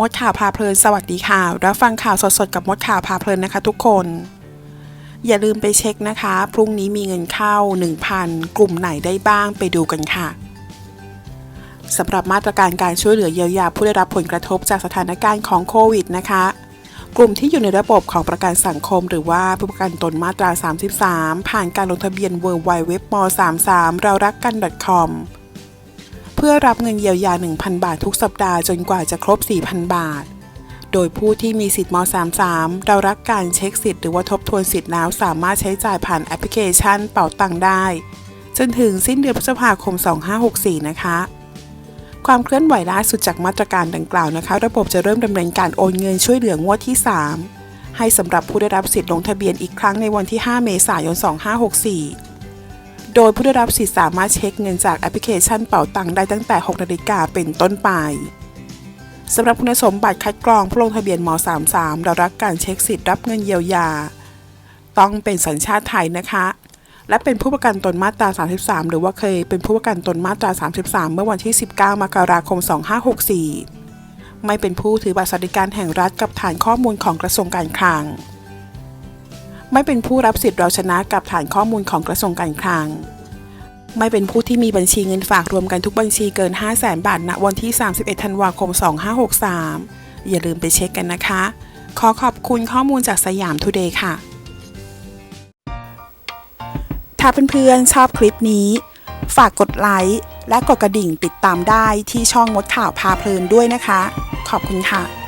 มดข่าวพาเพลินสวัสดีค่ะ รับฟังข่าวสดๆกับมดข่าวพาเพลินนะคะทุกคน อย่าลืมไปเช็คนะคะ พรุ่งนี้มีเงินเข้า 1,000 กลุ่มไหนได้บ้างไปดูกันค่ะสำหรับมาตรการการช่วยเหลือเยียวยาผู้ได้รับผลกระทบจากสถานการณ์ของโควิดนะคะ กลุ่มที่อยู่ในระบบของประกันสังคม หรือว่าผู้ประกันตนมาตรา 33 ผ่านการลงทะเบียน w w w m 33เรารักกัน .com พื่อรับเงินเยียวยา 1,000 บาททุกสัปดาห์จนกว่าจะครบ 4,000 บาท โดยผู้ที่มีสิทธิ์ม .33 เรารักการเช็คสิทธิ์หรือว่าทบทวนสิทธิ์แล้วสามารถใช้จ่ายผ่านแอปพลิเคชันเป่าตังได้ จนถึงสิ้นเดือนพฤษภาคม 2564 นะคะความเคลื่อนไหวล่าสุดจากมาตรการดังกล่าวนะคะ ระบบจะเริ่มดำเนินการโอนเงินช่วยเหลืองวดที่ 3 ให้สำหรับผู้ได้รับสิทธิ์ลงทะเบียนอีกครั้งในวันที่ 5 เมษายน 2564 โดยผู้ได้รับสิทธิ์สามารถเช็คเงินจากแอปพลิเคชันเป่าตังได้ตั้งแต่ 6 นาฬิกาเป็นต้นไปสำหรับคุณสมบัติคัดกรองผู้ลงทะเบียนม .33 เรารักการเช็คสิทธิ์รับเงินเยียวยา ต้องเป็นสัญชาติไทยนะคะ และเป็นผู้ประกันตนมาตรา 33 หรือว่าเคยเป็นผู้ประกันตนมาตรา 33 เมื่อวันที่ 19 มกราคม 2564 ไม่เป็นผู้ถือบัตรสวัสดิการแห่งรัฐกับฐานข้อมูลของกระทรวงการคลัง ไม่เป็นผู้รับสิทธิ์เราชนะกับฐานข้อมูลของกระทรวงการคลัง ไม่เป็นผู้ที่มีบัญชีเงินฝากรวมกันทุกบัญชีเกิน 5 0 0แสนบาทณวันที่ 31 ธันวาคม 2563 อย่าลืมไปเช็คกันนะคะ ขอขอบคุณข้อมูลจากสยามทูเดย์ค่ะ ถ้าเพื่อนๆชอบคลิปนี้ ฝากกดไลค์และกดกระดิ่งติดตามได้ที่ช่องมดข่าวพาเพลินด้วยนะคะ ขอบคุณค่ะ